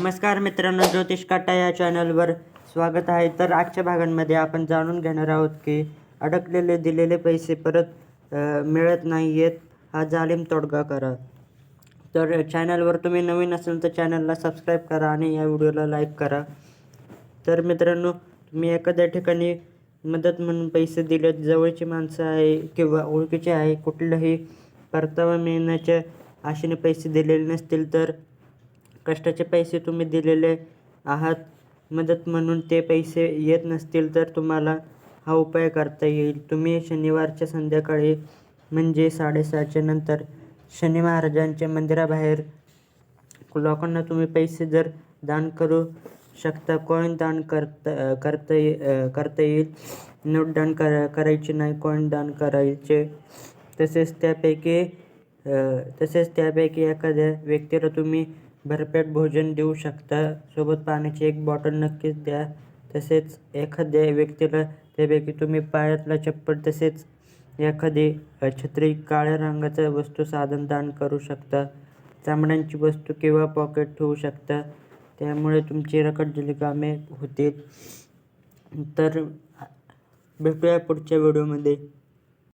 नमस्कार मित्रांनो ज्योतिष काटा या चॅनलवर स्वागत आहे. तर आजच्या भागांमध्ये आपण जाणून घेणार आहोत की अडकलेले दिलेले पैसे परत मिळत नाही आहेत हा जालिम तोडगा करा. तर चॅनलवर तुम्ही नवीन असाल तर चॅनलला सबस्क्राईब करा आणि या व्हिडिओला लाईक करा. तर मित्रांनो तुम्ही एखाद्या ठिकाणी मदत म्हणून पैसे दिलेत जवळची माणसं आहे किंवा ओळखीचे आहे कुठलंही परतावा मिळण्याच्या आशेने पैसे दिलेले नसतील तर कष्टाचे पैसे तुम्ही दिलेले आहात. मदत म्हणून ते पैसे येत नसतील तर तुम्हाला हा उपाय करता येईल. तुम्ही शनिवारच्या संध्याकाळी म्हणजे साडेसहाच्या नंतर शनी महाराजांच्या मंदिराबाहेर लोकांना तुम्ही पैसे जर दान करू शकता कॉईन दान करता करता ये करता येईल? नोट दान करा करायचे नाही कॉईन दान करायचे? तसेच त्यापैकी तसेच त्यापैकी एखाद्या व्यक्तीला तुम्ही भरपेट भोजन देऊ शकता. सोबत पाण्याची एक बॉटल नक्कीच द्या. तसेच एखाद्या व्यक्तीला त्यापैकी तुम्ही पायातला चप्पल तसेच एखादी छत्री काळ्या रंगाचं वस्तू साधन दान करू शकता. चामड्यांची वस्तू किंवा पॉकेट ठेवू शकता. त्यामुळे तुमची रखडलेली कामे होतील. तर भेटूया पुढच्या व्हिडिओमध्ये